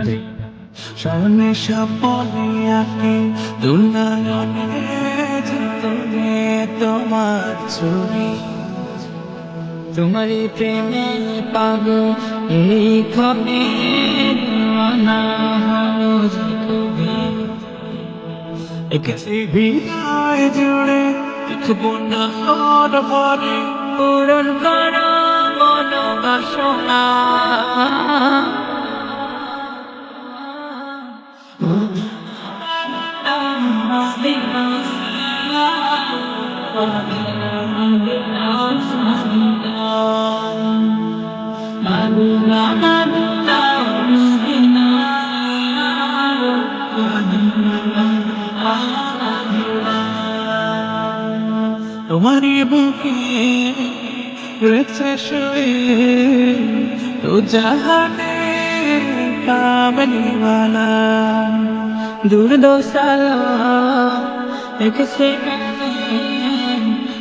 পারে স্মরণে সাপনে আঁকে যতনে তোমার ছবি। তোমারই প্রেমে পাগ এই খবে না হলো যে কবি। একেছে হৃদয় জুড়ে না হর পরে, পূরণ করো তোমারই বুকে রয়েছে শুয়ে তো জাহানে কাবলিওয়ালা দূর দোসালা এক সেকেন্ড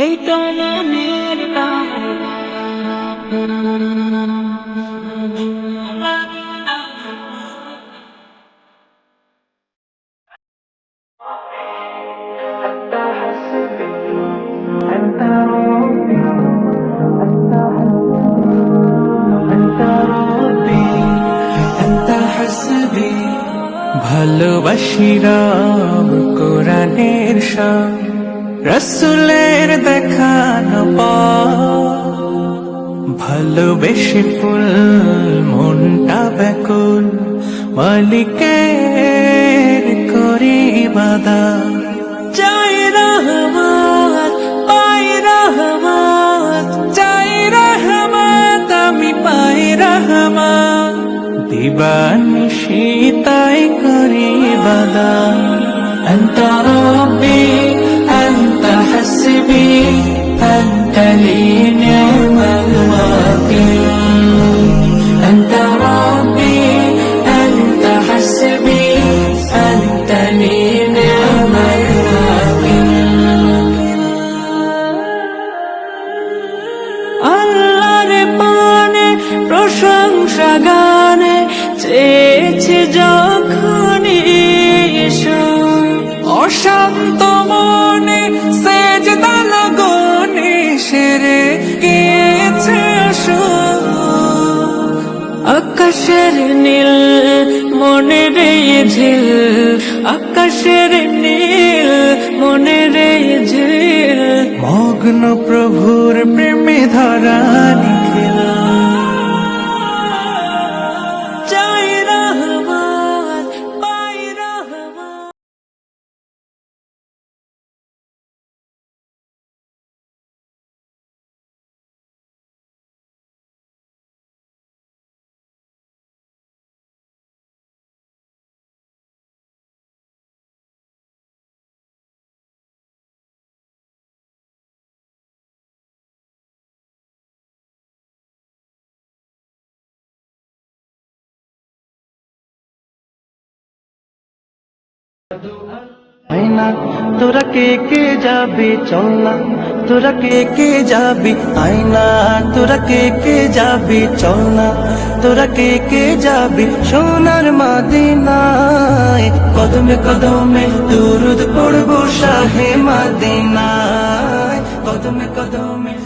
এই তো মনের ভালোবাসি রাম কোরআনের শান। রসুলের দেখা দেখানো ভালোবেসে ফুল, মনটা বেকুল মালিকের করি বাদা চাই রহমত, পাই রহমত চাই রহমত, আমি পাই রহমত। দিবানি সীতাই করি বাদা অন্তরবি প্রশংসা গানে চেয়েছে যখন অশান্ত মনে সেজ গনে সেরে আসর। আকাশের নীল মনে রে ঝিল আকাশের নীল মনে রে ঝিল মগ্ন প্রভুর প্রেমে ধরা নিখিল। তোরা কে কে যাবি? চল না তোরা কে কে যাবি? আয়না, তোরা কে কে যাবি? চল না তোরা কে কে যাবি? সোনার মাদিনায় কদমে কদমে দুরুদ পড়ব শাহে মাদিনায়। কদমে কদমে